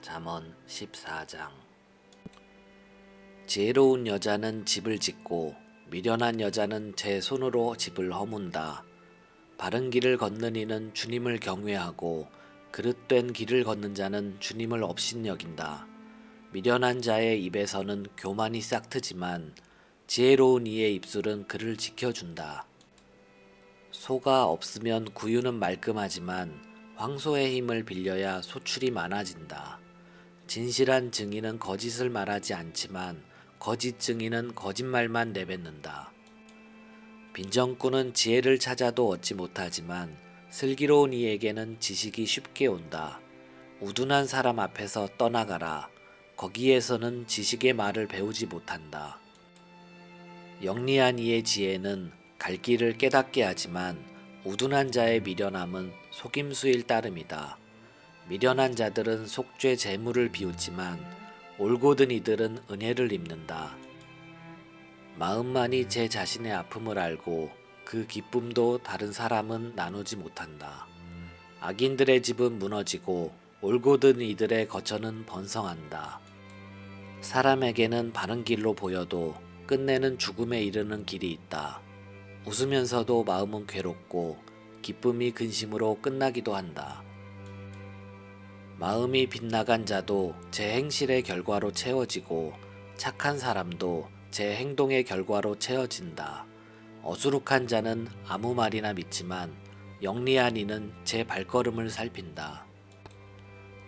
잠언 14장 지혜로운 여자는 집을 짓고 미련한 여자는 제 손으로 집을 허문다. 바른 길을 걷는 이는 주님을 경외하고 그릇된 길을 걷는 자는 주님을 업신여긴다. 미련한 자의 입에서는 교만이 싹트지만 지혜로운 이의 입술은 그를 지켜준다. 소가 없으면 구유는 말끔하지만 황소의 힘을 빌려야 소출이 많아진다. 진실한 증인은 거짓을 말하지 않지만 거짓 증인은 거짓말만 내뱉는다. 빈정꾼은 지혜를 찾아도 얻지 못하지만 슬기로운 이에게는 지식이 쉽게 온다. 우둔한 사람 앞에서 떠나가라. 거기에서는 지식의 말을 배우지 못한다. 영리한 이의 지혜는 갈 길을 깨닫게 하지만 우둔한 자의 미련함은 속임수일 따름이다. 미련한 자들은 속죄 재물을 비웃지만 올곧은 이들은 은혜를 입는다. 마음만이 제 자신의 아픔을 알고 그 기쁨도 다른 사람은 나누지 못한다. 악인들의 집은 무너지고 올곧은 이들의 거처는 번성한다. 사람에게는 바른 길로 보여도 끝내는 죽음에 이르는 길이 있다. 웃으면서도 마음은 괴롭고 기쁨이 근심으로 끝나기도 한다. 마음이 빗나간 자도 제 행실의 결과로 채워지고 착한 사람도 제 행동의 결과로 채워진다. 어수룩한 자는 아무 말이나 믿지만 영리한 이는 제 발걸음을 살핀다.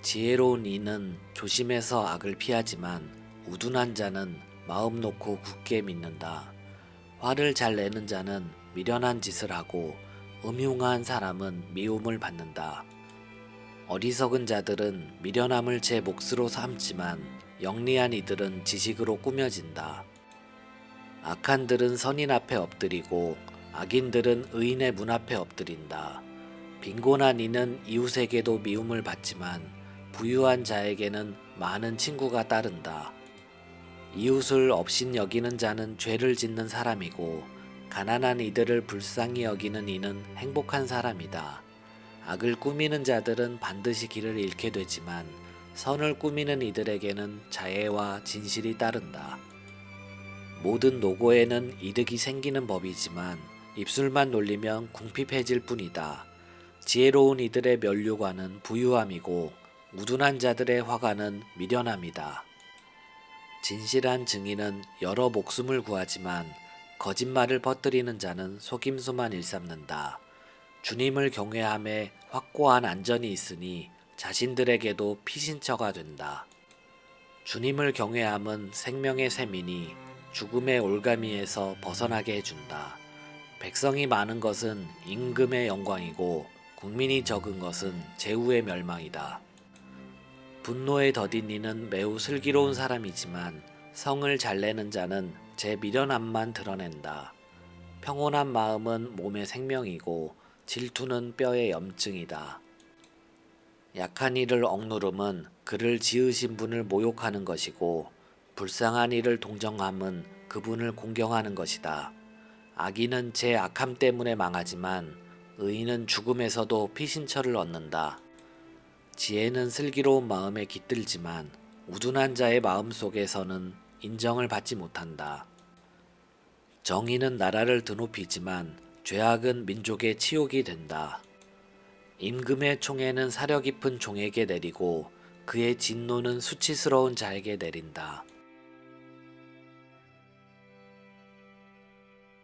지혜로운 이는 조심해서 악을 피하지만 우둔한 자는 마음 놓고 굳게 믿는다. 화를 잘 내는 자는 미련한 짓을 하고 음흉한 사람은 미움을 받는다. 어리석은 자들은 미련함을 제 몫으로 삼지만 영리한 이들은 지식으로 꾸며진다. 악한 들은 선인 앞에 엎드리고 악인들은 의인의 문 앞에 엎드린다. 빈곤한 이는 이웃에게도 미움을 받지만 부유한 자에게는 많은 친구가 따른다. 이웃을 업신 여기는 자는 죄를 짓는 사람이고 가난한 이들을 불쌍히 여기는 이는 행복한 사람이다. 악을 꾸미는 자들은 반드시 길을 잃게 되지만 선을 꾸미는 이들에게는 자애와 진실이 따른다. 모든 노고에는 이득이 생기는 법이지만 입술만 놀리면 궁핍해질 뿐이다. 지혜로운 이들의 면류관은 부유함이고 우둔한 자들의 화관은 미련함이다. 진실한 증인은 여러 목숨을 구하지만 거짓말을 퍼뜨리는 자는 속임수만 일삼는다. 주님을 경외함에 확고한 안전이 있으니 자신들에게도 피신처가 된다. 주님을 경외함은 생명의 셈이니 죽음의 올가미에서 벗어나게 해준다. 백성이 많은 것은 임금의 영광이고 국민이 적은 것은 제후의 멸망이다. 분노에 더딘 이는 매우 슬기로운 사람이지만 성을 잘 내는 자는 제 미련함만 드러낸다. 평온한 마음은 몸의 생명이고 질투는 뼈의 염증이다. 약한 이를 억누름은 그를 지으신 분을 모욕하는 것이고 불쌍한 이를 동정함은 그분을 공경하는 것이다. 악인은 제 악함 때문에 망하지만 의인은 죽음에서도 피신처를 얻는다. 지혜는 슬기로운 마음에 깃들지만 우둔한 자의 마음 속에서는 인정을 받지 못한다. 정의는 나라를 드높이지만 죄악은 민족의 치욕이 된다. 임금의 총애는 사려 깊은 종에게 내리고 그의 진노는 수치스러운 자에게 내린다.